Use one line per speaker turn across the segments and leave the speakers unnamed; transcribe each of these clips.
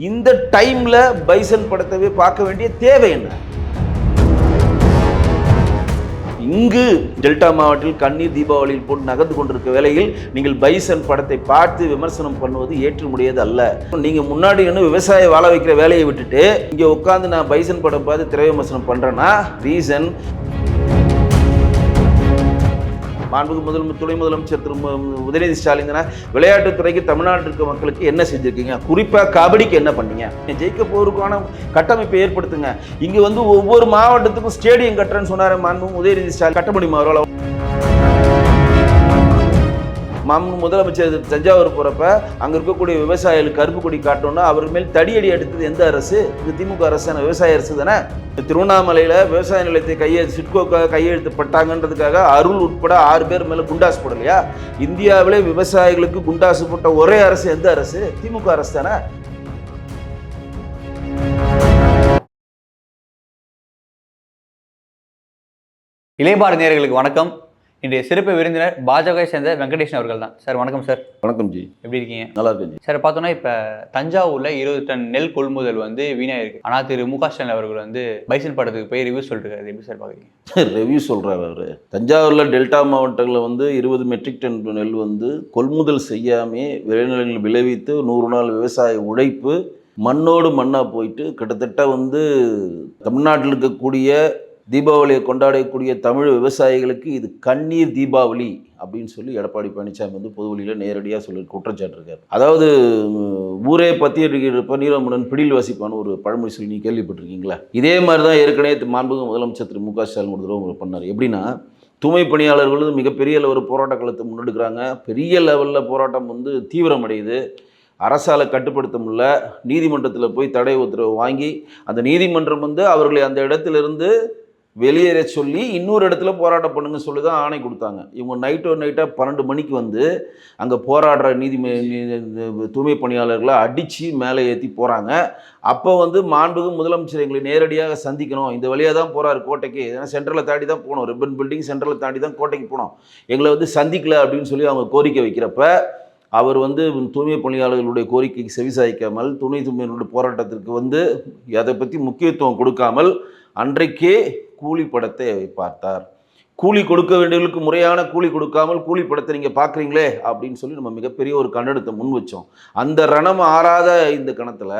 இந்த டைமில் பைசன் படத்தவே பார்க்க வேண்டிய தேவை என்ன? இங்கு டெல்டா மாவட்டத்தில் கண்ணீர் தீபாவளியில் போட்டு நகர்ந்து கொண்டிருக்க வேளையில் நீங்கள் பைசன் படத்தை பார்த்து விமர்சனம் பண்ணுவது ஏற்றுமுடியது அல்ல. நீங்கள் முன்னாடி என்ன விவசாய வாழ வைக்கிற வேலையை விட்டுட்டு இங்கே உட்காந்து நான் பைசன் படம் பார்த்து திரை விமர்சனம் பண்ணுறேன்னா ரீசன் மாண்புக்கு முதல் துணை முதலமைச்சர் திரு உதயநிதி ஸ்டாலின் விளையாட்டுத்துறைக்கு தமிழ்நாட்டில் இருக்க மக்களுக்கு என்ன செஞ்சுருக்கீங்க? குறிப்பாக கபடிக்கு என்ன பண்ணீங்க? ஜெயிக்க போருக்கான கட்டமைப்பை ஏற்படுத்துங்க. இங்கே வந்து ஒவ்வொரு மாவட்டத்துக்கும் ஸ்டேடியம் கட்டுறேன்னு சொன்னார் மாண்பு உதயநிதி ஸ்டாலின். கட்ட முடியுமா அவரால்? மம் முதலமைச்சர் தஞ்சாவூர் போகிறப்ப அங்கே இருக்கக்கூடிய விவசாயிகளுக்கு கருப்பு கொடி காட்டணும்னா அவர் மேல் தடியடி எடுத்தது எந்த அரசு? இது திமுக அரசான விவசாய அரசு தானே? திருவண்ணாமலையில் விவசாய நிலையத்தை கையை சிட்கோக்காக கையெழுத்துப்பட்டாங்கன்றதுக்காக அருள் உட்பட ஆறு பேர் மேலே குண்டாசு போடலையா? இந்தியாவிலே விவசாயிகளுக்கு குண்டாசு போட்ட ஒரே அரசு எந்த அரசு? திமுக அரசு தானே?
இளையபார நேயர்களுக்கு வணக்கம். இன்றைய சிறப்பு விருந்தினர் பாஜகவை சேர்ந்த வெங்கடேஷன் அவர்கள் தான் சார் வணக்கம் சார்.
வணக்கம் ஜி.
எப்படி இருக்கீங்க?
நல்லா இருக்கு ஜி.
சார் பார்த்தோன்னா இப்போ தஞ்சாவூர்ல இருபது டன் நெல் கொள்முதல் வந்து வீணாயிருக்கு. ஆனால் திரு மு க ஸ்டாலின் அவர்கள் வந்து பைசன் படத்துக்கு போய் ரிவ்யூ சொல்லிட்டு எப்படி சார் பார்க்குறீங்க?
ரிவ்யூ சொல்கிறார் அவர். தஞ்சாவூரில் டெல்டா மாவட்டங்களில் வந்து இருபது மெட்ரிக் டன் நெல் வந்து கொள்முதல் செய்யாமே விளைநிலங்களில் விளைவித்து நூறு நாள் விவசாய உழைப்பு மண்ணோடு மண்ணாக போயிட்டு கிட்டத்தட்ட வந்து தமிழ்நாட்டில் இருக்கக்கூடிய தீபாவளியை கொண்டாடக்கூடிய தமிழ் விவசாயிகளுக்கு இது கண்ணீர் தீபாவளி அப்படின்னு சொல்லி எடப்பாடி பழனிசாமி வந்து பொதுவெளியில் நேரடியாக சொல்லி குற்றச்சாட்டிருக்காரு. அதாவது ஊரே பத்தி இருக்கிறப்ப நீலமுடன் பிடியில் வாசிப்பான்னு ஒரு பழமொழி சொல்லி நீ கேள்விப்பட்டிருக்கீங்களா? இதே மாதிரி தான் ஏற்கனவே மாண்புக முதலமைச்சர் திரு மு க ஸ்டாலின் ஒரு தடவை பண்ணார். எப்படின்னா தூய்மை பணியாளர்களும் மிகப்பெரிய ஒரு போராட்ட காலத்தை முன்னெடுக்கிறாங்க. பெரிய லெவலில் போராட்டம் வந்து தீவிரமடையுது. அரசால் கட்டுப்படுத்த முடியல. நீதிமன்றத்தில் போய் தடை உத்தரவு வாங்கி அந்த நீதிமன்றம் வந்து அவர்களை அந்த இடத்திலிருந்து வெளியேற சொல்லி இன்னொரு இடத்துல போராட்டம் பண்ணுங்க சொல்லி தான் ஆணை கொடுத்தாங்க. இவங்க நைட்டோ நைட்டாக பன்னெண்டு மணிக்கு வந்து அங்கே போராடுற நீதி தூய்மை பணியாளர்களை அடித்து மேலே ஏற்றி போகிறாங்க அப்போ வந்து மாண்புகு முதலமைச்சர் எங்களை நேரடியாக சந்திக்கணும். இந்த வழியாக தான் போகிறாரு கோட்டைக்கு. ஏன்னா சென்ட்ரலை தாண்டி தான் போகணும். ரிப்பன் பில்டிங் சென்ட்ரலை தாண்டி தான் கோட்டைக்கு போனோம் எங்களை வந்து சந்திக்கல அப்படின்னு சொல்லி அவங்க கோரிக்கை வைக்கிறப்ப அவர் வந்து தூய்மை பணியாளர்களுடைய கோரிக்கைக்கு செவிசாய்க்காமல் துணை தூய்மையினுடைய போராட்டத்திற்கு வந்து அதை பற்றி முக்கியத்துவம் கொடுக்காமல் அன்றைக்கே கூலி படத்தை பார்த்தார். கூலி கொடுக்க வேண்டியவர்களுக்கு முறையான கூலி கொடுக்காமல் கூலி படத்தை நீங்கள் பார்க்குறீங்களே அப்படின்னு சொல்லி நம்ம மிகப்பெரிய ஒரு கண்டனத்தை முன் வச்சோம். அந்த ரணம் ஆறாத இந்த கணத்தில்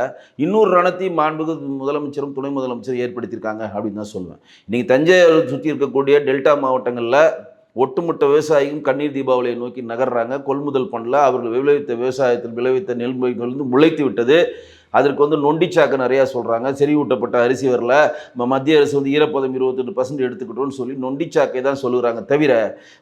இன்னொரு ரணத்தையும் மாண்புகு முதலமைச்சரும் துணை முதலமைச்சரும் ஏற்படுத்தியிருக்காங்க அப்படின்னு தான் சொல்லுவேன் இன்றைக்கி தஞ்சாவூர் சுற்றி இருக்கக்கூடிய டெல்டா மாவட்டங்களில் ஒட்டுமொத்த விவசாயியும் கண்ணீர் தீபாவளியை நோக்கி நகர்றாங்க. கொள்முதல் பண்ணல அவர்கள் விளைவித்த விவசாயத்தில் விளைவித்த நெல்முறைகள் வந்து முளைத்து விட்டது. அதற்கு வந்து நொண்டிச்சாக்கு நிறையா சொல்கிறாங்க செறிவூட்டப்பட்ட அரிசி வரல மத்திய அரசு வந்து ஈரப்பதம் இருபத்தெட்டு பர்சன்ட் எடுத்துக்கிட்டோம்னு சொல்லி நொண்டிச்சாக்கை தான் சொல்லுறாங்க. தவிர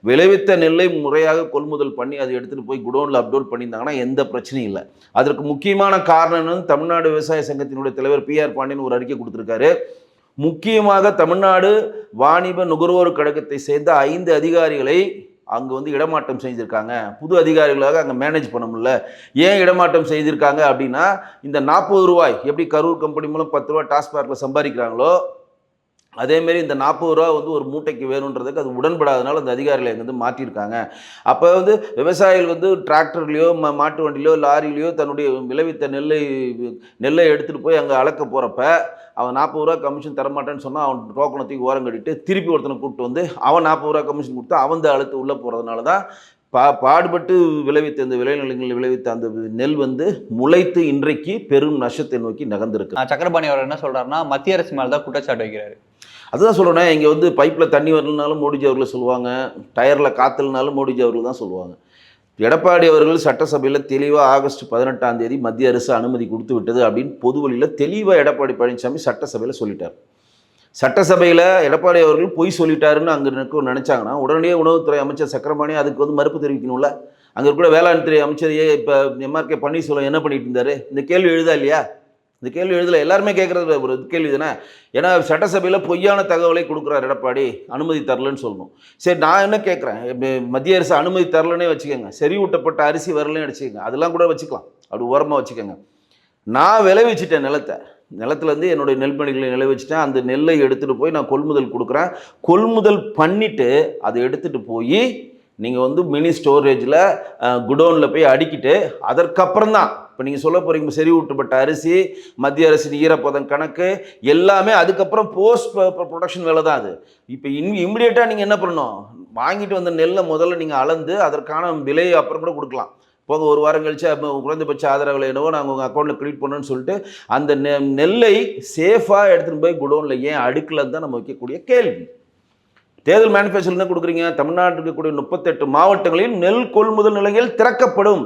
விளைவித்த நெல்லை முறையாக கொள்முதல் பண்ணி அதை எடுத்துகிட்டு போய் குடோனில் அப்லோட் பண்ணியிருந்தாங்கன்னா எந்த பிரச்சனையும் இல்லை. அதற்கு முக்கியமான காரணம் தமிழ்நாடு விவசாய சங்கத்தினுடைய தலைவர் பிஆர் பாண்டியன் ஒரு அறிக்கை கொடுத்துருக்காரு. முக்கியமாக தமிழ்நாடு வாணிப நுகர்வோர் கழகத்தை சேர்ந்த ஐந்து அதிகாரிகளை அங்கே வந்து இடமாற்றம் செய்திருக்காங்க புது அதிகாரிகளாக அங்கே மேனேஜ் பண்ண முடியல. ஏன் இடமாற்றம் செய்திருக்காங்க அப்படின்னா இந்த நாற்பது ரூபாய் எப்படி கரூர் கம்பெனி மூலம் பத்து ரூபாய் டாஸ்மார்க்கில் சம்பாதிக்கிறாங்களோ அதேமாரி இந்த நாற்பது ரூபா வந்து ஒரு மூட்டைக்கு வேணுன்றதுக்கு அது உடன்படாதனால அந்த அதிகாரிகளை இங்கே வந்து மாற்றிருக்காங்க. அப்போ வந்து விவசாயிகள் வந்து டிராக்டர்லேயோ ம மாட்டு வண்டிலையோ லாரிலையோ தன்னுடைய விளைவித்த நெல்லை நெல்லை எடுத்துகிட்டு போய் அங்கே அளக்க போகிறப்ப அவன் நாற்பது ரூபா கமிஷன் தரமாட்டேன்னு சொன்னால் அவன் டோக்கனை தூக்கி ஓரம் கட்டிட்டு திருப்பி ஒருத்தனை கூப்பிட்டு வந்து அவன் நாற்பது ரூபா கமிஷன் கொடுத்து அவன் அழுத்து உள்ளே போகிறதுனால தான் பா பாடுபட்டு விளைவித்த இந்த விளைநிலங்களில் விளைவித்த அந்த நெல் வந்து முளைத்து இன்றைக்கு பெரும் நஷ்டத்தை நோக்கி நகர்ந்திருக்கு.
சக்கரபாணி அவர் என்ன சொல்றாருன்னா மத்திய அரசு மேலே தான் குற்றச்சாட்டு வைக்கிறாரு.
அதுதான் சொல்கிறேன் இங்கே வந்து பைப்பில் தண்ணி வரலனாலும் மோடிஜி அவர்களை சொல்லுவாங்க டயரில் காற்றுலனாலும் மோடிஜி அவர்கள் தான் சொல்லுவாங்க. எடப்பாடி அவர்கள் சட்டசபையில் தெளிவாக ஆகஸ்ட் பதினெட்டாம் தேதி மத்திய அரசு அனுமதி கொடுத்து விட்டது அப்படின்னு பொது வழியில் தெளிவாக எடப்பாடி பழனிசாமி சட்டசபையில் சொல்லிட்டார். சட்டசபையில் எடப்பாடி அவர்கள் பொய் சொல்லிட்டாருன்னு அங்கே இருக்க நினச்சாங்கன்னா உடனடியே உணவுத்துறை அமைச்சர் சக்கரபாணி அதுக்கு வந்து மறுப்பு தெரிவிக்கணும்ல? அங்கே கூட வேளாண் துறை அமைச்சரையே இப்போ எம்ஆர்கே பன்னீர்செல்வம் என்ன பண்ணிட்டு இருந்தாரு? இந்த கேள்வி எழுதா இல்லையா? இந்த கேள்வி எழுதல எல்லாருமே கேட்குறது ஒரு கேள்வி தானே? ஏன்னா சட்டசபையில் பொய்யான தகவலை கொடுக்குறாரு எடப்பாடி அனுமதி தரலன்னு சொல்லணும். சரி நான் என்ன கேட்குறேன் மத்திய அரசு அனுமதி தரலன்னே வச்சுக்கோங்க. செறிவூட்டப்பட்ட அரிசி வரலன்னு வச்சுக்கோங்க அதெல்லாம் கூட வச்சுக்கலாம். அப்படி ஓரமாக வச்சுக்கோங்க. நான் விளைவிச்சிட்டேன் நிலத்தை. நிலத்துலேருந்து என்னுடைய நெல்மணிகளை நிலவச்சிட்டேன் அந்த நெல்லை எடுத்துகிட்டு போய் நான் கொள்முதல் கொடுக்குறேன். கொள்முதல் பண்ணிவிட்டு அதை எடுத்துகிட்டு போய் நீங்கள் வந்து மினி ஸ்டோரேஜில் குடோனில் போய் அடிக்கிட்டு அதற்கப்புறம் தான் இப்போ நீங்கள் சொல்ல போகிறீங்க செறிவூட்டப்பட்ட அரிசி மத்திய அரசின் ஈரப்பதம் கணக்கு எல்லாமே அதுக்கப்புறம் போஸ்ட் ப்ரொடக்ஷன் வேலை தான் அது. இப்போ இன் இம்மிடியேட்டாக நீங்கள் என்ன பண்ணணும்? வாங்கிட்டு வந்த நெல்லை முதல்ல நீங்கள் அளந்து அதற்கான விலையை அப்புறம் கூட கொடுக்கலாம். போங்க ஒரு வாரம் கழிச்சு குறைந்தபட்ச ஆதரவில் என்னவோ நாங்கள் உங்கள் அக்கௌண்ட்டில் கிரெடிட் பண்ணோன்னு சொல்லிட்டு அந்த நெ நெல்லை சேஃபாக எடுத்துகிட்டு போய் குடோனில் ஏன் அடுக்கலன்னு தான் நம்ம வைக்கக்கூடிய கேள்வி. தேர்தல் மேனிஃபெஸ்டோல தான் கொடுக்குறீங்க? தமிழ்நாட்டில் இருக்கக்கூடிய முப்பத்தெட்டு மாவட்டங்களில் நெல் கொள்முதல் நிலையங்கள் திறக்கப்படும்.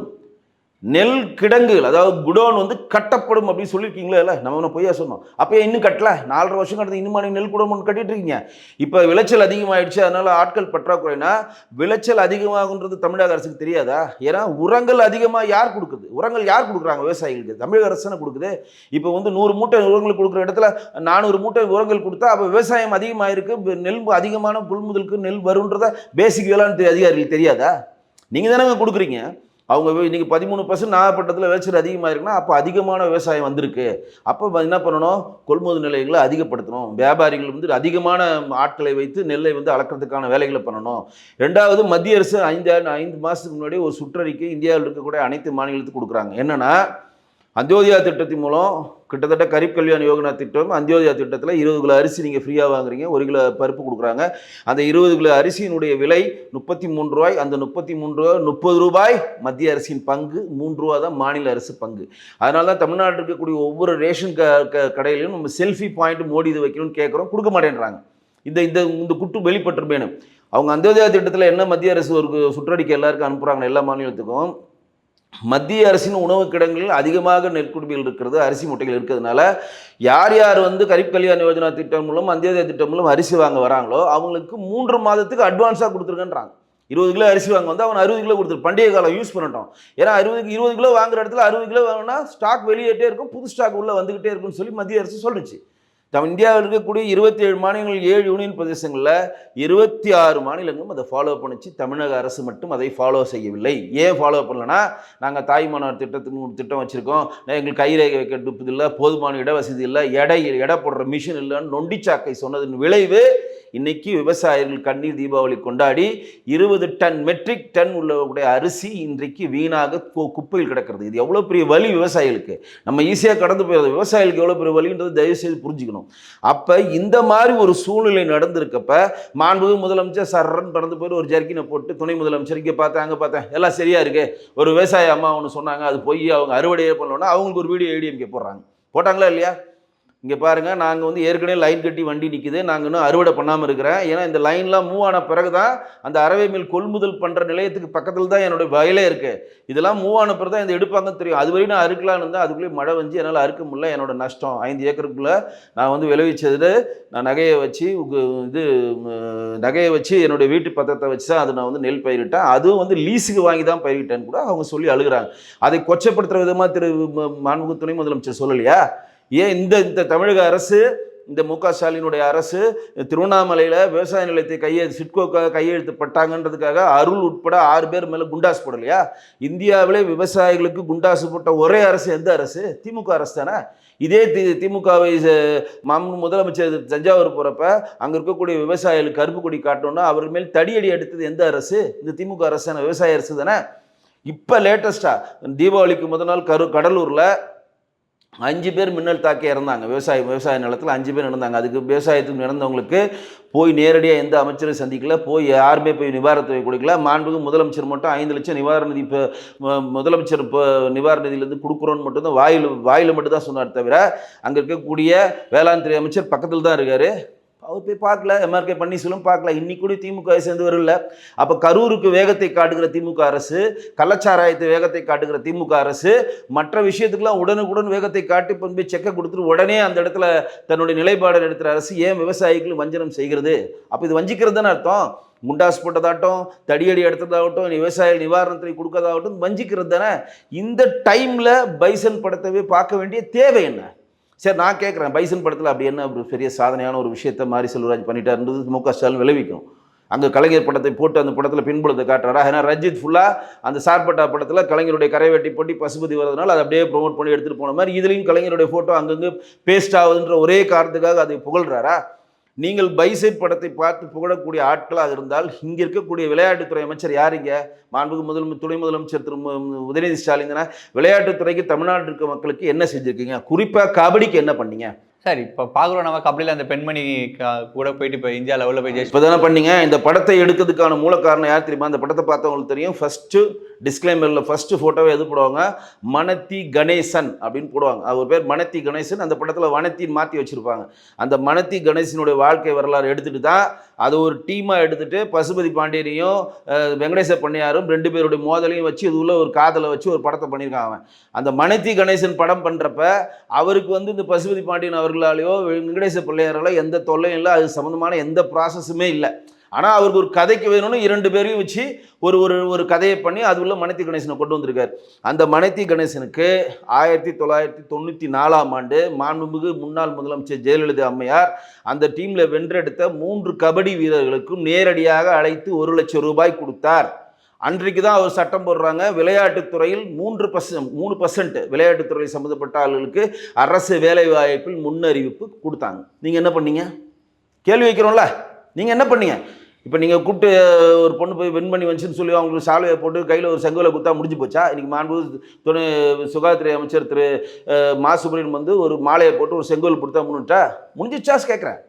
நெல் கிடங்குகள் அதாவது குடோன் வந்து கட்டப்படும் அப்படின்னு சொல்லியிருக்கீங்களா இல்லை நம்ம ஒன்று பொய்யா சொன்னோம். அப்போ இன்னும் கட்டல. நாலரை வருஷம் கடந்து இன்னும் நீங்க நெல் குடோன் ஒன்று கட்டிட்டு இருக்கீங்க. இப்போ விளைச்சல் அதிகமாகிடுச்சு அதனால் ஆட்கள் பற்றாக்குறைனா விளைச்சல் அதிகமாகுன்றது தமிழக அரசுக்கு தெரியாதா? ஏன்னா உரங்கள் அதிகமாக யார் கொடுக்குது? உரங்கள் யார் கொடுக்குறாங்க விவசாயிகளுக்கு? தமிழக அரசு தானே கொடுக்குது. இப்போ வந்து நூறு மூட்டை உரங்கள் கொடுக்குற இடத்துல நானூறு மூட்டை உரங்கள் கொடுத்தா அப்போ விவசாயம் அதிகமாகிருக்கு நெல் அதிகமான கொள்முதலுக்கு நெல் வருன்றத பேசிக் வேளாண் அதிகாரிகளுக்கு தெரியாதா? நீங்கள் தானே கொடுக்குறீங்க. அவங்க இன்றைக்கி பதிமூணு பர்சன்ட் நாகப்பட்டினத்தில் விளைச்சல் அதிகமாக இருக்குன்னா அப்போ அதிகமான விவசாயம் வந்திருக்கு. அப்போ என்ன பண்ணணும்? கொள்முதல் நிலையங்களை அதிகப்படுத்தணும். வியாபாரிகள் வந்து அதிகமான ஆட்களை வைத்து நெல்லை வந்து அளக்கிறதுக்கான வேலைகளை பண்ணணும். ரெண்டாவது மத்திய அரசு ஐந்து ஐந்து மாதத்துக்கு முன்னாடி ஒரு சுற்றறிக்கை இந்தியாவில் இருக்கக்கூடிய அனைத்து மாநிலத்துக்கு கொடுக்குறாங்க. என்னென்னா அந்தியோதயா திட்டத்தின் மூலம் கிட்டத்தட்ட கரீப் கல்யாண் யோகனா திட்டம் அந்தியோதயா திட்டத்தில் இருபது கிலோ அரிசி நீங்கள் ஃப்ரீயாக வாங்குறீங்க ஒரு கிலோ பருப்பு கொடுக்குறாங்க. அந்த இருபது கிலோ அரிசியினுடைய விலை முப்பத்தி மூன்று ரூபாய். அந்த முப்பத்தி மூன்று ரூபாய் முப்பது ரூபாய் மத்திய அரசின் பங்கு மூன்று ரூபா தான் மாநில அரசு பங்கு. அதனால தான் தமிழ்நாட்டில் இருக்கக்கூடிய ஒவ்வொரு ரேஷன் க க கடையிலையும் நம்ம செல்ஃபி பாயிண்ட் மோடி இது வைக்கணும்னு கேட்குறோம் கொடுக்க மாட்டேன்றாங்க. இந்த இந்த இந்த குட்டு வெளிப்பட்டுருமேனு அவங்க அந்தியோதயா திட்டத்தில் என்ன மத்திய அரசு ஒரு சுற்றறிக்கை எல்லாருக்கும் அனுப்புகிறாங்க எல்லா மாநிலத்துக்கும் மத்திய அரசின் உணவு கிடங்களில் அதிகமாக நெற்குடுமைகள் இருக்கிறது அரிசி மூட்டைகள் இருக்கிறதுனால யார் யார் வந்து கரிப் கல்யாண் யோஜனா திட்டம் மூலம் அந்தியோதய திட்டம் மூலம் அரிசி வாங்க வராங்களோ அவங்களுக்கு மூன்று மாதத்துக்கு அட்வான்ஸாக கொடுத்துருக்கன்றாங்க இருபது கிலோ அரிசி வாங்க வந்து அவன் அறுபது கிலோ கொடுத்துரு பண்டிகை காலம் யூஸ் பண்ணட்டும். ஏன்னா அறுபது இருபது கிலோ வாங்குற இடத்துல அறுபது கிலோ வாங்கினா ஸ்டாக் வெளியேட்டே இருக்கும் புது ஸ்டாக் உள்ளே வந்துகிட்டே இருக்கும்னு சொல்லி மத்திய அரசு சொல்லுச்சு. தம் இந்தியாவில் இருக்கக்கூடிய இருபத்தி ஏழு மாநிலங்கள் ஏழு யூனியன் பிரதேசங்களில் இருபத்தி ஆறு மாநிலங்களும் அதை ஃபாலோ பண்ணிச்சு தமிழக அரசு மட்டும் அதை ஃபாலோ செய்யவில்லை ஏன் ஃபாலோ பண்ணலன்னா நாங்கள் தாய்மானவர் திட்டத்துக்கு ஒரு திட்டம் வச்சுருக்கோம் எங்களுக்கு கைரேகை வைக்க இல்லை போதுமான இட வசதி இல்லை எடை எடை போடுற மிஷின் இல்லைன்னு நொண்டிச்சாக்கை சொன்னதன் விளைவு இன்னைக்கு விவசாயிகள் கண்ணீர் தீபாவளி கொண்டாடி இருபது டன் மெட்ரிக் டன் உள்ளக்கூடிய அரிசி இன்றைக்கு வீணாக கு- குப்பையில் கிடக்கிறது. இது எவ்வளோ பெரிய வலி விவசாயிகளுக்கு? நம்ம ஈஸியாக கடந்து போயிடுறது. விவசாயிகளுக்கு எவ்வளோ பெரிய வலின்றது தயவு செய்து புரிஞ்சுக்கணும். அப்போ இந்த மாதிரி ஒரு சூழ்நிலை நடந்திருக்கப்ப மாண்புமிகு முதலமைச்சர் சரன் பறந்து போயிட்டு ஒரு ஜர்க்கினை போட்டு துணை முதலமைச்சர் இங்கே பார்த்தேன் அங்கே பார்த்தேன் எல்லாம் சரியா இருக்கு? ஒரு விவசாய அம்மா ஒன்று சொன்னாங்க அது போய் அவங்க அறுவடையே பண்ணலன்னா அவங்களுக்கு ஒரு வீடியோ ஏடிஎம்கே போடுறாங்க. போட்டாங்களா இல்லையா? இங்கே பாருங்கள் நாங்கள் வந்து ஏற்கனவே லைன் கட்டி வண்டி நிற்குது நாங்கள் இன்னும் அறுவடை பண்ணாமல் இருக்கிறேன். ஏன்னா இந்த லைன்லாம் மூவ் ஆன பிறகு தான் அந்த அறவை மில் கொள்முதல் பண்ணுற நிலையத்துக்கு பக்கத்தில் தான் என்னுடைய வயலே இருக்குது இதெல்லாம் மூவ் ஆன பிறகு தான் இந்த எடுப்பாங்கன்னு தெரியும். அது வரையும் நான் அறுக்கலான்னு இருந்தால் அதுக்குள்ளேயே மழை வந்து என்னால் அறுக்க முடியல. என்னோட நஷ்டம். ஐந்து ஏக்கருக்குள்ளே நான் வந்து விளைவிச்சது நான் நகையை வச்சு இது நகையை வச்சு என்னுடைய வீட்டு பத்திரத்தை வச்சு தான் அது நான் வந்து நெல் பயிரிட்டேன். அதுவும் வந்து லீஸுக்கு வாங்கி தான் பயிரிட்டேன்னு கூட அவங்க சொல்லி அழுகுறாங்க. அதை கொச்சப்படுத்துகிற விதமாக திரு ம- துணை முதலமைச்சர் சொல்லலையா? ஏன் இந்த இந்த தமிழக அரசு இந்த மு க ஸ்டாலினுடைய அரசு திருவண்ணாமலையில் விவசாய நிலையத்தை கையை சிட்கோக்காக கையெழுத்துப்பட்டாங்கன்றதுக்காக அருள் உட்பட ஆறு பேர் மேலே குண்டாஸ் போடலையா? இந்தியாவிலே விவசாயிகளுக்கு குண்டாசு போட்ட ஒரே அரசு எந்த அரசு? திமுக அரசு தானே? இதே தி திமுகவை மாமன் முதலமைச்சர் தஞ்சாவூர் போகிறப்ப அங்கே இருக்கக்கூடிய விவசாயிகளுக்கு கருப்பு கொடி காட்டணும்னா அவர் மேல் தடியடி எடுத்தது எந்த அரசு? இந்த திமுக அரசு தானே விவசாய அரசு தானே? இப்போ லேட்டஸ்ட்டாக தீபாவளிக்கு முதல் நாள் கரு கடலூரில் அஞ்சு பேர் மின்னல் தாக்கி இறந்தாங்க. விவசாய விவசாய நிலத்தில் அஞ்சு பேர் இறந்தாங்க. அதுக்கு விவசாயத்துக்கு இறந்தவங்களுக்கு போய் நேரடியாக எந்த அமைச்சரும் சந்திக்கல. போய் யாருமே போய் நிவாரணத்தை கொடுக்கல. மாண்புக்கு முதலமைச்சர் மட்டும் ஐந்து லட்சம் நிவாரண நிதி இப்போ முதலமைச்சர் இப்போ நிவாரண நிதியிலேருந்து கொடுக்குறோன்னு மட்டும்தான் வாயில் வாயில் மட்டும் தான் சொன்னார் தவிர அங்கே இருக்கக்கூடிய வேளாண் துறை அமைச்சர் பக்கத்தில் தான் இருக்கார். அவர் போய் பார்க்கல எம்ஆர்கே பன்னீர்செல்வம் பார்க்கல. இன்னைக்கு கூட திமுக சேர்ந்து வரல. அப்போ கரூருக்கு வேகத்தை காட்டுகிற திமுக அரசு கள்ளச்சாராயத்தை வேகத்தை காட்டுகிற திமுக அரசு மற்ற விஷயத்துக்கெல்லாம் உடனுக்குடன் வேகத்தை காட்டி கொண்டு போய் செக்கை கொடுத்துட்டு உடனே அந்த இடத்துல தன்னுடைய நிலைப்பாடு எடுத்துகிற அரசு ஏன் விவசாயிகளும் வஞ்சனம் செய்கிறது? அப்போ இது வஞ்சிக்கிறது தானே அர்த்தம். முண்டாஸ் போட்டதாகட்டும் தடியடி எடுத்ததாகட்டும் விவசாய நிவாரணத்தை கொடுக்கறதாகட்டும் வஞ்சிக்கிறது தானே. இந்த டைமில் பைசன் படத்தவே பார்க்க வேண்டிய தேவை என்ன? சரி நான் கேட்குறேன் பைசன் படத்தில் அப்படி என்ன ஒரு பெரிய சாதனையான ஒரு விஷயத்தை மாரி செல்வராஜ் பண்ணிட்டாருன்றது மு க ஸ்டாலின் விளைவிக்கும் அங்கே கலைஞர் படத்தை போட்டு அந்த படத்தில் பின்புலத்தை காட்டுறாரா? ஏன்னா ரஞ்சித் ஃபுல்லாக அந்த சார்பட்டா படத்தில் கலைஞருடைய கரைவேட்டி போட்டி பசுபதி வரதுனால அதை அப்படியே ப்ரொமோட் பண்ணி எடுத்துகிட்டு போன மாதிரி இதுலேயும் கலைஞருடைய ஃபோட்டோ அங்கங்கே பேஸ்ட் ஆகுதுன்ற ஒரே காரணத்துக்காக அதை புகழ்றாரா? நீங்கள் பைசைட் படத்தை பார்த்து புகழக்கூடிய ஆட்களாக இருந்தால் இங்கே இருக்கக்கூடிய விளையாட்டுத்துறை அமைச்சர் யாருங்க இங்க? மாண்புக்கு முதல் துணை முதலமைச்சர் திரு உதயநிதி ஸ்டாலின் விளையாட்டுத்துறைக்கு தமிழ்நாட்டில் இருக்க மக்களுக்கு என்ன செஞ்சுருக்கீங்க? குறிப்பாக கபடிக்கு என்ன பண்ணீங்க?
சார் இப்போ பார்க்குறோம் நம்ம கபடியில் அந்த பெண்மணி கூட போயிட்டு இப்போ இந்தியா லெவலில் போய்
இப்போ தானே பண்ணீங்க? இந்த படத்தை எடுக்கிறதுக்கான மூல காரணம் யார் தெரியுமா? அந்த படத்தை பார்த்தவங்களுக்கு தெரியும். ஃபர்ஸ்ட்டு டிஸ்கிளைமரில் ஃபஸ்ட்டு ஃபோட்டோவை எது போடுவாங்க? மனத்தி கணேசன் அப்படின்னு போடுவாங்க. அவர் பேர் மனத்தி கணேசன். அந்த படத்தில் வனத்தின்னு மாற்றி வச்சுருப்பாங்க. அந்த மனத்தி கணேசனுடைய வாழ்க்கை வரலாறு எடுத்துகிட்டு தான் அது ஒரு டீமாக எடுத்துட்டு பசுபதி பாண்டியனையும் வெங்கடேச பண்ணையாரும் ரெண்டு பேருடைய மோதலையும் வச்சு இது உள்ள ஒரு காதலை வச்சு ஒரு படத்தை பண்ணியிருக்காங்க அவன். அந்த மனைத்தி கணேசன் படம் பண்ணுறப்ப அவருக்கு வந்து இந்த பசுபதி பாண்டியன் அவர்களாலேயோ வெங்கடேச பிள்ளையாராலோ எந்த தொல்லையும் இல்லை. அது சம்மந்தமான எந்த ப்ராசஸுமே இல்லை. ஆனால் அவருக்கு ஒரு கதைக்கு வேணும்னு இரண்டு பேரையும் வச்சு ஒரு ஒரு ஒரு கதையை பண்ணி அது உள்ள மனத்தி கணேசனை கொண்டு வந்திருக்காரு. அந்த மனத்தி கணேசனுக்கு ஆயிரத்தி தொள்ளாயிரத்தி தொண்ணூற்றி நாலாம் ஆண்டு மாண்புமிகு முன்னாள் முதலமைச்சர் ஜெயலலிதா அம்மையார் அந்த டீமில் வென்றெடுத்த மூன்று கபடி வீரர்களுக்கும் நேரடியாக அழைத்து ஒரு லட்சம் ரூபாய் கொடுத்தார். அன்றைக்கு தான் அவர் சட்டம் போடுறாங்க. விளையாட்டுத்துறையில் மூன்று பர்சன்ட் மூணு பர்சன்ட் விளையாட்டுத்துறை சம்மந்தப்பட்ட ஆளுகளுக்கு அரசு வேலைவாய்ப்பில் முன்னறிவிப்பு கொடுத்தாங்க. நீங்கள் என்ன பண்ணீங்க? கேள்வி வைக்கிறோம்ல. நீங்கள் என்ன பண்ணீங்க? இப்போ நீங்கள் கூப்பிட்டு ஒரு பொண்ணு போய் வின் பண்ணி வந்துச்சுன்னு சொல்லி அவங்களுக்கு சாலையை போட்டு கையில் ஒரு செங்கோலை குத்தா முடிஞ்சு போச்சா? இன்றைக்கி மாண்பு துணை சுகாதாரத்துறை அமைச்சர் திரு மா சுப்ரீன் வந்து ஒரு மாலையை போட்டு ஒரு செங்கோல் கொடுத்தா முன்னுட்டா? முடிஞ்சிச்சாஸ் கேட்குறேன்.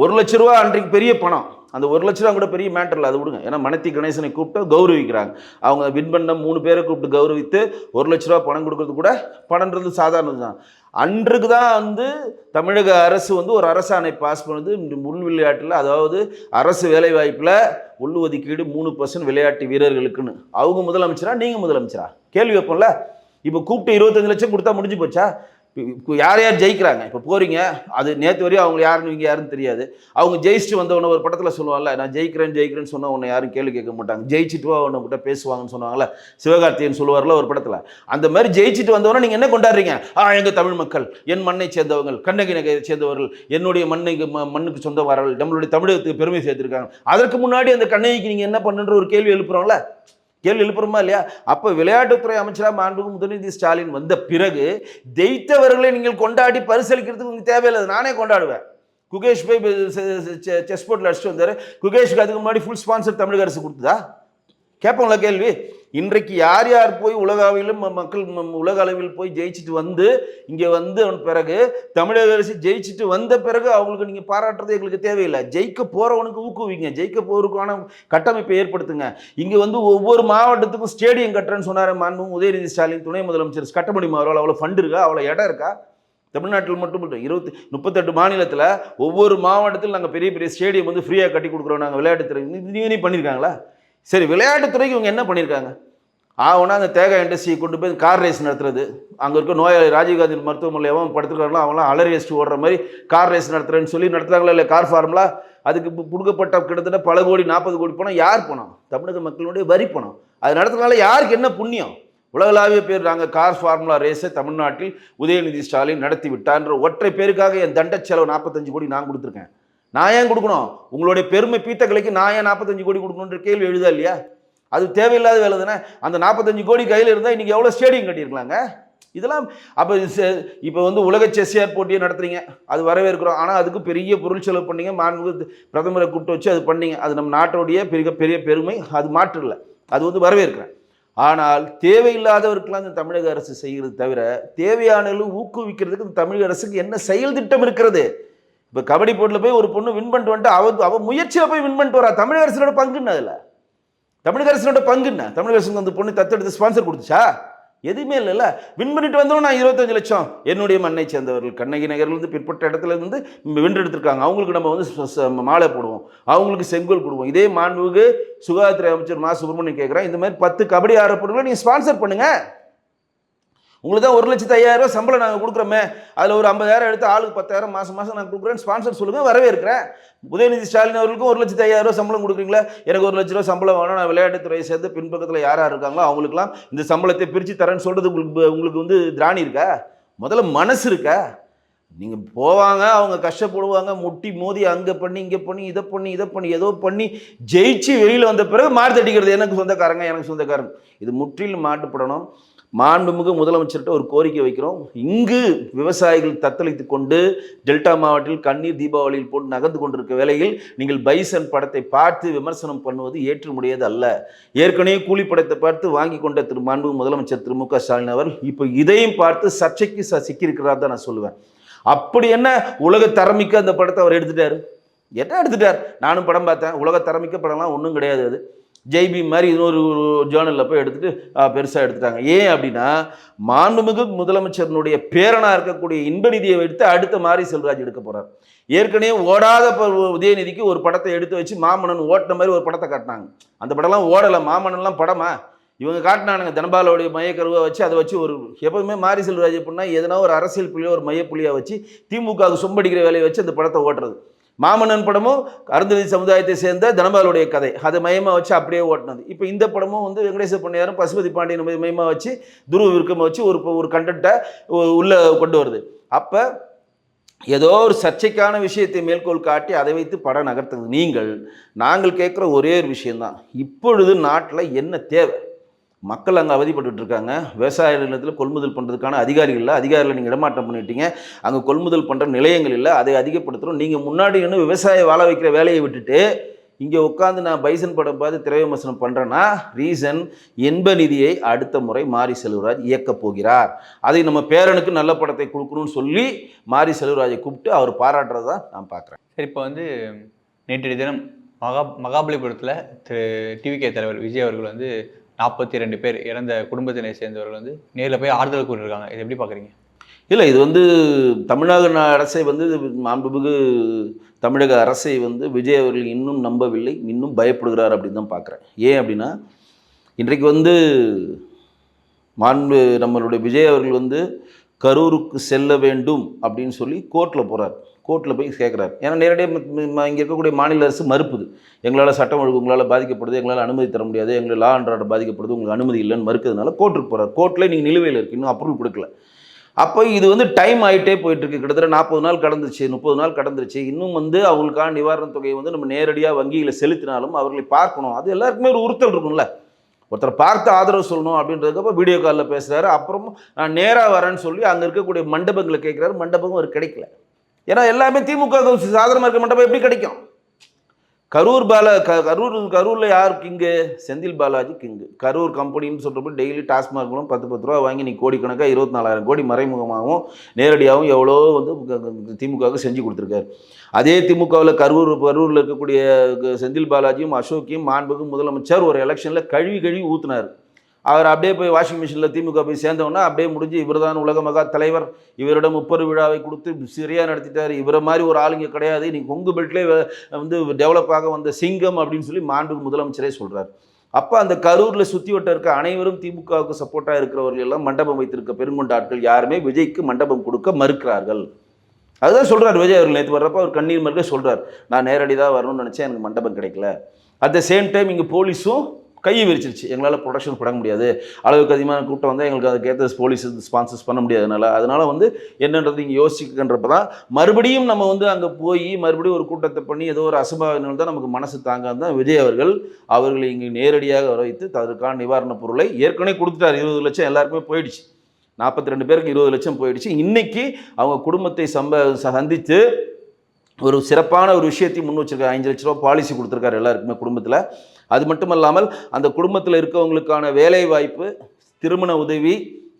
ஒரு லட்ச ரூபா அன்றைக்கு பெரிய பணம். அந்த ஒரு லட்ச ரூபா கூட பெரிய மேட்டர் இல்லை அது விடுங்க. ஏன்னா மனத்தி கணேசனை கூப்பிட்டு கௌரவிக்கிறாங்க. அவங்க வின் பண்ண மூணு பேரை கூப்பிட்டு கௌரவித்து ஒரு லட்ச ரூபா பணம் கொடுக்கறது கூட பணன்றது சாதாரணது தான். அன்றுக்கு தான் வந்து தமிழக அரசு வந்து ஒரு அரசாணை பாஸ் பண்ணுது. இந்த விளையாட்டில் அதாவது அரசு வேலைவாய்ப்பில் உள் ஒதுக்கீடு மூணு பர்சன்ட் விளையாட்டு வீரர்களுக்குன்னு. அவங்க முதலமைச்சரா நீங்கள் முதலமைச்சரா? கேள்வி வைப்போம்ல? இப்போ கூப்பிட்டு இருபத்தஞ்சு லட்சம் கொடுத்தா முடிஞ்சு போச்சா? யார் யார் ஜெயிக்கிறாங்க? இப்போ போறீங்க. அது நேற்று வரையும் அவங்க யாருன்னு இங்கே யாருன்னு தெரியாது. அவங்க ஜெயிச்சுட்டு வந்தவொன்னே ஒரு படத்தில் சொல்லுவாங்கல்ல நான் ஜெயிக்கிறேன் ஜெயிக்கிறேன்னு சொன்னால் உன்னை யாரும் கேள்வி கேட்க மாட்டாங்க. ஜெயிச்சுட்டு வா உன்னை கிட்ட பேசுவாங்கன்னு சொன்னாங்கல்ல சிவகார்த்தியன் சொல்லுவார்ல ஒரு படத்தில். அந்த மாதிரி ஜெயிச்சுட்டு வந்தவொன்னே நீங்கள் என்ன கொண்டாடுறீங்க? ஆ எங்கள் தமிழ் மக்கள் என் மண்ணை சேர்ந்தவர்கள் கண்ணகி நகரை சேர்ந்தவர்கள் என்னுடைய மண்ணுக்கு ம- மண்ணுக்கு சொந்தவர்கள் நம்மளுடைய தமிழகத்துக்கு பெருமை சேர்த்துருக்காங்க. அதற்கு முன்னாடி அந்த கண்ணகிக்கு நீங்கள் என்ன பண்ணுன்ற ஒரு கேள்வி எழுப்புறோம்ல? கேள்வி எழுப்புறோமா இல்லையா? அப்போ விளையாட்டுத்துறை அமைச்சராக மாண்புக்கு முதலநிதி ஸ்டாலின் வந்த பிறகு ஜெயித்தவர்களை நீங்கள் கொண்டாடி பரிசளிக்கிறதுக்கு உங்களுக்கு தேவையில்லை நானே கொண்டாடுவேன். குகேஷ் போய் செஸ் போர்ட்டில் அடிச்சுட்டு வந்தார். குகேஷுக்கு அதுக்கு முன்னாடி ஃபுல் ஸ்பான்சர் தமிழக அரசு கொடுத்ததா? கேட்போங்களா கேள்வி? இன்றைக்கு யார் யார் போய் உலக அளவிலும் ம- மக்கள் உலக அளவில் போய் ஜெயிச்சுட்டு வந்து இங்கே வந்து பிறகு தமிழக அரசு ஜெயிச்சுட்டு வந்த பிறகு அவங்களுக்கு நீங்கள் பாராட்டுறது எங்களுக்கு தேவையில்லை. ஜெயிக்க போகிறவனுக்கு ஊக்குவிங்க. ஜெயிக்க போகிறதுக்கான கட்டமைப்பை ஏற்படுத்துங்க. இங்கே வந்து ஒவ்வொரு மாவட்டத்துக்கும் ஸ்டேடியம் கட்டுறேன்னு சொன்னார் மாண்பும் உதயநிதி ஸ்டாலின் துணை முதலமைச்சர் கட்ட முடியுமா அவரால் அவ்வளோ ஃபண்ட் இருக்கா? அவ்வளோ இடம் இருக்கா? தமிழ்நாட்டில் மட்டும் இல்லை இருபத்தி முப்பத்தெட்டு மாநிலத்தில் ஒவ்வொரு மாவட்டத்தில் நாங்கள் பெரிய பெரிய ஸ்டேடியம் வந்து ஃப்ரீயாக கட்டி கொடுக்குறோம். நாங்கள் விளையாட்டுத்துறை நீ பண்ணியிருக்காங்களா சரி விளையாட்டுத்துறைக்கு இவங்க என்ன பண்ணியிருக்காங்க? ஆகுனா அந்த தேகா இண்டஸ்ட்ரியை கொண்டு போய் கார் ரேஸ் நடத்துறது. அங்கே இருக்க நோயாளி ராஜீவ்காந்தி மருத்துவமனையில் எவன் படுத்துருக்காங்களோ அவங்களாம் அலர் ரேஸ்ட் ஓடுற மாதிரி கார் ரேஸ் நடத்துறேன்னு சொல்லி நடத்துறாங்களா இல்லை கார் ஃபார்முலா அதுக்கு இப்போ கொடுக்கப்பட்ட கிட்டத்தட்ட பல கோடி நாற்பது கோடி பணம் யார் பணம் தமிழக மக்களுடைய வரி பணம். அது நடத்துறதுனால யாருக்கு என்ன புண்ணியம்? உலகளாவிய பேர் நாங்கள் கார் ஃபார்முலா ரேஸை தமிழ்நாட்டில் உதயநிதி ஸ்டாலின் நடத்தி விட்டான்ற ஒற்றை பேருக்காக என் தண்ட செலவு நாற்பத்தஞ்சு கோடி நான் கொடுத்துருக்கேன். நான் ஏன் கொடுக்கணும்? உங்களுடைய பெருமை பீத்தக்கலைக்கு நான் ஏன் நாற்பத்தஞ்சு கோடி கொடுக்கணுன்ற கேள்வி எழுதா இல்லையா? அது தேவையில்லாத வேலை தானே? அந்த நாற்பத்தஞ்சு கோடி கையில் இருந்தால் இன்றைக்கி எவ்வளோ ஸ்டேடியம் கட்டியிருக்கலாங்க? இதெல்லாம் அப்போ இப்போ வந்து உலக செஸ்ஆர் போட்டியை நடத்துறீங்க. அது வரவேற்கிறோம். ஆனால் அதுக்கு பெரிய பொருள் செலவு பண்ணீங்க. மாண்பு பிரதமரை கூப்பிட்டு வச்சு அது பண்ணீங்க. அது நம்ம நாட்டோடைய பெரிய பெரிய பெருமை. அது மாற்றில்லை அது வந்து வரவேற்கிறேன். ஆனால் தேவையில்லாதவர்களாம் இந்த தமிழக அரசு செய்கிறது தவிர தேவையானலும் ஊக்குவிக்கிறதுக்கு இந்த தமிழக அரசுக்கு என்ன செயல் திட்டம் இருக்கிறது? இப்போ கபடி போட்டில் போய் ஒரு பொண்ணு வின் பண்ணிட்டு வந்துட்டு அவ அவ முயற்சியில் போய் வின் பண்ணிட்டு வரா. தமிழக அரசோட பங்குன்னு அதில். தமிழக அரசோட பங்கு என்ன தமிழக அரசு அந்த பொண்ணு தத்தெடுத்து ஸ்பான்சர் கொடுத்துச்சா? எதுவுமே இல்லைல்ல வின் பண்ணிட்டு வந்தவங்க நான் இருபத்தஞ்சு லட்சம். என்னுடைய மண்ணை சேர்ந்தவர்கள் கண்ணகி நகர்லேருந்து பிற்பட்ட இடத்துல இருந்து வென்றெடுத்திருக்காங்க அவங்களுக்கு நம்ம வந்து மாலை போடுவோம். அவங்களுக்கு செங்கோல் கொடுவோம் இதே மாண்புக்கு சுகாதாரத்துறை அமைச்சர் மா. சுப்பிரமணியன் கேட்குறேன் இந்த மாதிரி பத்து கபடி ஆட நீங்கள் ஸ்பான்சர் பண்ணுங்கள் உங்களுக்கு தான் ஒரு லட்சத்து ஐயாயிரம் ரூபாய் சம்பளம் நாங்கள் கொடுக்குறோமே. அதில் ஒரு ஐம்பதாயிரம் எடுத்து ஆளுக்கு பத்தாயிரம் மாதம் மாதம் நான் கொடுக்குறேன் ஸ்பான்சர் சொல்லுங்கள் வரவே இருக்கிறேன் உதயநிதி ஸ்டாலின் அவர்களுக்கும் ஒரு லட்சத்து ஐயாயிரம் ரூபாய் சம்பளம் கொடுக்குறீங்களா? எனக்கு ஒரு லட்ச ரூபா சம்பளம் வேணும் நான் விளையாட்டுத்துறையை சேர்ந்து பின்பக்கத்தில் யார் யார் இருக்காங்களோ அவங்களுக்குலாம் இந்த சம்பளத்தை பிரித்து தரேன்னு சொல்கிறது உங்களுக்கு உங்களுக்கு வந்து திராணி இருக்கா? முதல்ல மனசு இருக்கா? நீங்கள் போவாங்க அவங்க கஷ்டப்படுவாங்க முட்டி மோதி அங்கே பண்ணி இங்கே பண்ணி இதை பண்ணி இதை பண்ணி ஏதோ பண்ணி ஜெயிச்சு வெளியில் வந்த பிறகு மாடு தட்டிக்கிறது எனக்கு சொந்தக்காரங்க எனக்கு சொந்தக்காரங்க. இது முற்றிலும் மாட்டுப்படணும். மாண்புமிகு முதலமைச்சர்கிட்ட ஒரு கோரிக்கை வைக்கிறோம். இங்கு விவசாயிகள் தத்தளித்து கொண்டு டெல்டா மாவட்டத்தில் கண்ணீர் தீபாவளியில் போட்டு நகர்ந்து கொண்டிருக்க வேளையில் நீங்கள் பைசன் படத்தை பார்த்து விமர்சனம் பண்ணுவது ஏற்று முடியாது அல்ல. ஏற்கனவே கூலி படத்தை பார்த்து வாங்கி கொண்ட திரு மாண்புமிகு முதலமைச்சர் திரு மு க ஸ்டாலின் அவர் இப்போ இதையும் பார்த்து சர்ச்சைக்கு ச சிக்கியிருக்கிறார் தான் நான் சொல்லுவேன். அப்படி என்ன உலக தரமிக்க அந்த படத்தை அவர் எடுத்துட்டார்? என்ன எடுத்துட்டார்? நானும் படம் பார்த்தேன். உலக தரமிக்க படம்லாம் ஒன்றும் கிடையாது அது. ஜெய்பி மாதிரி இன்னொரு ஜேர்னலில் போய் எடுத்துகிட்டு பெருசாக எடுத்துட்டாங்க. ஏன் அப்படின்னா மாண்புமிகு முதலமைச்சரினுடைய பேரனாக இருக்கக்கூடிய இன்பநிதியை எடுத்து அடுத்த மாதிரி செல்வராஜ் எடுக்க போகிறார் ஏற்கனவே ஓடாத உதயநிதிக்கு ஒரு படத்தை எடுத்து வச்சு மாமன்னன் ஓட்டின மாதிரி ஒரு படத்தை காட்டினாங்க. அந்த படம்லாம் ஓடலை மாமன்னன்லாம் படமா? இவங்க காட்டினானுங்க தனபாலோடைய மையக்கருவை வச்சு அதை வச்சு ஒரு எப்போதுமே மாரி செல்வராஜ் எப்படின்னா எதனா ஒரு அரசியல் புள்ளியோ ஒரு மையப்புள்ளியாக வச்சு திமுகவுக்கு சொம்படிக்கிற வேலையை வச்சு அந்த படத்தை ஓட்டுறது. மாமன்னன் படமும் அருந்ததி சமுதாயத்தை சேர்ந்த தனபாலுடைய கதை. அதை மையமாக வச்சு அப்படியே ஓட்டினது. இப்போ இந்த படமும் வந்து வெங்கடேச பொன்னியாரும் பசுபதி பாண்டியன் மையமாக வச்சு துருவ விருக்கமாக வச்சு ஒரு ஒரு கண்டென்ட்டை உள்ளே கொண்டு வருது. அப்போ ஏதோ ஒரு சர்ச்சைக்கான விஷயத்தை மேற்கோள் காட்டி அதை வைத்து படம் நகர்த்துறது நீங்கள் நாங்கள் கேட்குற ஒரே ஒரு விஷயம்தான். இப்பொழுது நாட்டில் என்ன தேவை? மக்கள் அங்கே அவதிப்பட்டு இருக்காங்க விவசாய நிலத்தில் கொள்முதல் பண்ணுறதுக்கான அதிகாரிகள் இல்லை. அதிகாரிகளை நீங்கள் இடமாற்றம் பண்ணிட்டீங்க. அங்கே கொள்முதல் பண்ணுற நிலையங்கள் இல்லை. அதை அதிகப்படுத்துகிறோம் நீங்கள் முன்னாடி இன்னும் விவசாய வாழ வைக்கிற வேலையை விட்டுட்டு இங்கே உட்காந்து நான் பைசன் படம் பார்த்து திரை விமர்சனம் பண்ணுறேன்னா ரீசன் என்ப நிதியை அடுத்த முறை மாரி செல்வராஜ் இயக்கப் போகிறார். அதை நம்ம பேரனுக்கு நல்ல படத்தை கொடுக்கணும்னு சொல்லி மாரி செல்வராஜை கூப்பிட்டு அவர் பாராட்டுறதா நான் பார்க்குறேன்.
சரி இப்போ வந்து நேற்றைய தினம் மகா மகாபலிபுரத்தில் திரு டிவிகே தலைவர் விஜய் அவர்கள் வந்து நாற்பத்தி ரெண்டு பேர் இறந்த குடும்பத்தினை சேர்ந்தவர்கள் வந்து நேரில் போய் ஆறுதல் கூறியிருக்காங்க. இதை எப்படி பார்க்குறீங்க?
இல்லை இது வந்து தமிழக அரசை வந்து மாண்புமிகு தமிழக அரசை வந்து விஜய் அவர்கள் இன்னும் நம்பவில்லை இன்னும் பயப்படுகிறார் அப்படின்னு தான் பார்க்குறேன். ஏன் அப்படின்னா இன்றைக்கு வந்து மாண்பு நம்மளுடைய விஜய் அவர்கள் வந்து கரூருக்கு செல்ல வேண்டும் அப்படின்னு சொல்லி கோர்ட்டில் போகிறார் கோர்ட்டில் போய் கேட்குறாரு. ஏன்னா நேரடியாக இங்கே இருக்கக்கூடிய மாநில அரசு மறுப்புது. எங்களால் சட்டம் ஒழுங்கு உங்களால் பாதிக்கப்படுது எங்களால் அனுமதி தர முடியாது எங்களை லா அன்றாட பாதிக்கப்படுது உங்களுக்கு அனுமதி இல்லைன்னு மறுக்கிறதுனால கோர்ட்டுக்கு போகிறார் கோர்ட்டில் நீங்கள் நிலுவையில் இருக்கு இன்னும் அப்ரூவல் கொடுக்கல. அப்போ இது வந்து டைம் ஆகிட்டே போயிட்டுருக்கு. கிட்டத்தட்ட நாற்பது நாள் கடந்துச்சு முப்பது நாள் கடந்துருச்சு. இன்னும் வந்து அவங்களுக்கான நிவாரணத் தொகையை வந்து நம்ம நேரடியாக வங்கியில் செலுத்தினாலும் அவர்களை பார்க்கணும். அது எல்லாருக்குமே ஒரு உறுத்தல் இருக்கும்ல. ஒருத்தர் பார்த்து ஆதரவு சொல்லணும் அப்படின்றதுக்கப்போ வீடியோ காலில் பேசுகிறாரு அப்புறம் நான் நேராக வரேன்னு சொல்லி அங்கே இருக்கக்கூடிய மண்டபங்களை கேட்குறாரு. மண்டபம் அவர் கிடைக்கல. ஏன்னா எல்லாமே திமுக சாதனமாக சாதாரணமாக இருக்க மண்டபம் எப்படி கிடைக்கும்? கரூர் பால க கரூர் கரூரில் யார் கிங்கு? செந்தில் பாலாஜி கிங்கு. கரூர் கம்பெனின்னு சொல்கிறப்ப டெய்லி டாஸ்மாக் மூலம் பத்து பத்து ரூபா வாங்கி நீ கோடிக்கணக்காக இருபத்தி நாலாயிரம் கோடி மறைமுகமாகவும் நேரடியாகவும் எவ்வளோ வந்து திமுகவுக்கு செஞ்சு கொடுத்துருக்காரு. அதே திமுகவில் கரூர் கரூரில் இருக்கக்கூடிய செந்தில் பாலாஜியும் அசோக்கையும் மாண்புக்கு முதலமைச்சர் ஒரு எலெக்ஷனில் கழுவி கழுவி ஊற்றுனார் அவர் அப்படியே போய் வாஷிங் மிஷினில் திமுக போய் சேர்ந்தவொன்னே அப்படியே முடிஞ்சு இவர்தான் உலக மகா தலைவர். இவரிடம் முப்பது விழாவை கொடுத்து சரியாக நடத்திட்டார். இவரை மாதிரி ஒரு ஆளுங்க கிடையாது. இன்னைக்கு கொங்கு பெல்ட்லேயே வந்து டெவலப் ஆக வந்த சிங்கம் அப்படின்னு சொல்லி மாண்புக்கு முதலமைச்சரே சொல்கிறார் அப்போ அந்த கரூரில் சுற்றி வட்ட இருக்க அனைவரும் திமுகவுக்கு சப்போர்ட்டாக இருக்கிறவர்கள் எல்லாம் மண்டபம் வைத்திருக்க பெருங்கொண்ட ஆட்கள் யாருமே விஜய்க்கு மண்டபம் கொடுக்க மறுக்கிறார்கள். அதுதான் சொல்கிறார் விஜய் அவர்கள். நேற்று வர்றப்ப அவர் கண்ணீர் மறுக்க சொல்கிறார் நான் நேரடி தான் வரணும்னு நினச்சேன். எனக்கு மண்டபம் கிடைக்கல. அட் த சேம் டைம் இங்கே போலீஸும் கையை விரிச்சிருச்சு. எங்களால் ப்ரொடக்ஷன் பட முடியாது. அளவுக்கு அதிகமான கூட்டம் வந்தால் எங்களுக்கு அதுக்கேற்ற போலீஸ் ஸ்பான்சர்ஸ் பண்ண முடியாதுனால அதனால் வந்து என்னன்றது இங்கே யோசிக்கின்றப்ப தான் மறுபடியும் நம்ம வந்து அங்கே போய் மறுபடியும் ஒரு கூட்டத்தை பண்ணி ஏதோ ஒரு அசம்பாவினால் தான் நமக்கு மனசு தாங்காது தான் விஜய் அவர்கள். அவர்களை இங்கே நேரடியாக வர வைத்து அதற்கான நிவாரணப் பொருளை ஏற்கனவே கொடுத்துட்டார். இருபது லட்சம் எல்லாருக்குமே போயிடுச்சு. நாற்பத்தி ரெண்டு பேருக்கு இருபது லட்சம் போயிடுச்சு. இன்னைக்கு அவங்க குடும்பத்தை சம்ப சந்தித்து ஒரு சிறப்பான ஒரு விஷயத்தையும் முன் வச்சிருக்காரு அஞ்சு லட்ச ரூபா பாலிசி கொடுத்துருக்காரு எல்லாருக்குமே குடும்பத்தில். அது மட்டும் இல்லாமல் அந்த குடும்பத்தில் இருக்கவங்களுக்கான வேலை வாய்ப்பு திருமண உதவி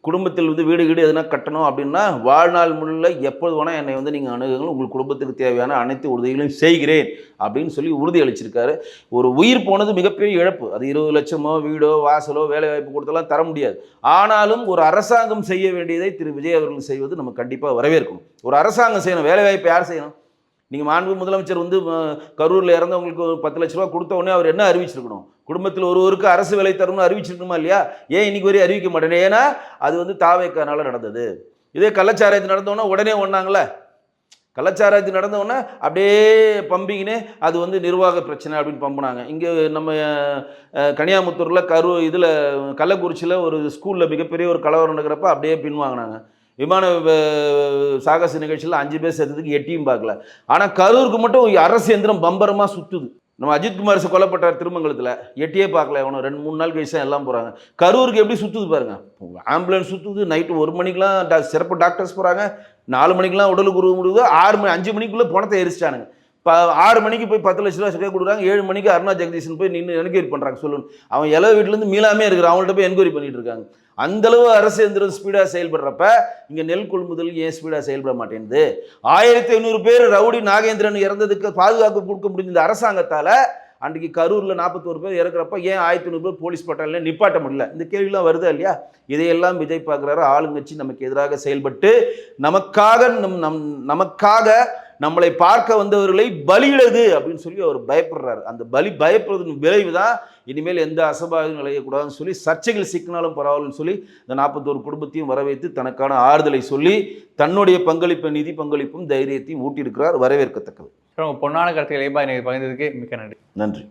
குடும்பத்தில் வந்து வீடு வீடு எதுனா கட்டணும் அப்படின்னா வாழ்நாள் முள்ள எப்போது வேணால் என்னை வந்து நீங்கள் அணுகுங்கள் உங்கள் குடும்பத்துக்கு தேவையான அனைத்து உதவிகளையும் செய்கிறேன் அப்படின்னு சொல்லி உறுதி அளிச்சிருக்காரு. ஒரு உயிர் போனது மிகப்பெரிய இழப்பு. அது இருபது லட்சமோ வீடோ வாசலோ வேலை வாய்ப்பு கொடுத்தலாம் தர முடியாது. ஆனாலும் ஒரு அரசாங்கம் செய்ய வேண்டியதை திரு. விஜய் அவர்கள் செய்வது நம்ம கண்டிப்பாக வரவேற்கணும். ஒரு அரசாங்கம் செய்யணும். வேலை வாய்ப்பு யார் செய்யணும்? நீங்கள் மாண்பு முதலமைச்சர் வந்து கரூரில் இறந்தவங்களுக்கு ஒரு பத்து லட்ச ரூபா கொடுத்த உடனே அவர் என்ன அறிவிச்சிருக்கணும்? குடும்பத்தில் ஒருவருக்கு அரசு வேலை தரும்னு அறிவிச்சிருக்கணுமா இல்லையா? ஏன் இன்னைக்கு வரையும் அறிவிக்க மாட்டேன்? ஏன்னா அது வந்து தாவேக்கனால நடந்தது. இதே கள்ளச்சாராயத்து நடந்தோன்னா உடனே ஒன்றாங்களே கள்ளச்சாராயத்து நடந்தோடனே அப்படியே பம்பிக்கினே அது வந்து நிர்வாக பிரச்சனை அப்படின்னு பம்பினாங்க. இங்கே நம்ம கனியாமுத்தூரில் கரு இதில் கள்ளக்குறிச்சியில் ஒரு ஸ்கூலில் மிகப்பெரிய ஒரு கலவரம் நடக்கிறப்ப அப்படியே பின்வாங்கினாங்க. விமான சாகச நிகழ்ச்சியில் அஞ்சு பேர் சேர்த்ததுக்கு எட்டியும் பார்க்கல. ஆனால் கரூருக்கு மட்டும் அரசு எந்திரம் பம்பரமாக சுற்றுது நம்ம அஜித்குமார் கொல்லப்பட்டார் திருமங்கலத்தில். எட்டியே பார்க்கல இவனும் ரெண்டு மூணு நாள் கழிச்சு எல்லாம் போகிறாங்க கரூருக்கு எப்படி சுற்றுது பாருங்க. ஆம்புலன்ஸ் சுற்றுது நைட்டு ஒரு மணிக்கெலாம் டா சிறப்பு டாக்டர்ஸ் போகிறாங்க நாலு மணிக்கெலாம் உடலுக்கு உருவ முடியுது. ஆறு மணி அஞ்சு மணிக்குள்ளே பணத்தை எரிச்சிட்டானுங்க. இப்போ ஆறு மணிக்கு போய் பத்து லட்ச ரூபா சிக்கை கொடுக்குறாங்க. ஏழு மணிக்கு அருணா ஜெகதீஷன் போய் நின்று என்கொயரி பண்ணுறாங்க சொல்லணும் அவன் இளவு வீட்டிலேருந்து மீளாமே இருக்கிறான். அவங்கள்ட்ட போய் என்கொயரி பண்ணிட்டு இருக்காங்க. அந்தளவு அரசு எந்திரம் ஸ்பீடாக செயல்படுறப்ப இங்கே நெல் கொள்முதல் ஏன் ஸ்பீடாக செயல்பட மாட்டேங்குது ஆயிரத்தி ஐநூறு பேர் ரவுடி நாகேந்திரன் இறந்ததுக்கு பாதுகாப்பு கொடுக்க முடிஞ்ச அரசாங்கத்தால் அன்றைக்கு கரூரில் நாற்பத்தோரு பேர் இறக்குறப்ப ஏன் ஆயிரத்தி ஐநூறு பேர் போலீஸ் பட்டாலில் நிப்பாட்ட முடியல? இந்த கேள்விலாம் வருதா இல்லையா? இதையெல்லாம் விஜய் பார்க்குறாரு ஆளுங்கட்சி நமக்கு எதிராக செயல்பட்டு நமக்காக நம் நம் நமக்காக நம்மளை பார்க்க வந்தவர்களை பலியிடுது அப்படின்னு சொல்லி அவர் பயப்படுறாரு. அந்த பலி பயப்படுறதன் விளைவு தான் இனிமேல் எந்த அசம்பாவிதம் நிலையக்கூடாதுன்னு சொல்லி சர்ச்சைகள் சிக்கினாலும் பரவாயில்லன்னு சொல்லி இந்த நாற்பத்தோரு குடும்பத்தையும் வரவேற்று தனக்கான ஆறுதலை சொல்லி தன்னுடைய பங்களிப்பு நிதி பங்களிப்பும் தைரியத்தையும் ஊட்டியிருக்கிறார் வரவேற்கத்தக்கது
பொன்னான கருத்துக்களை பகிர்ந்ததுக்கு மிக்க நன்றி.
நன்றி.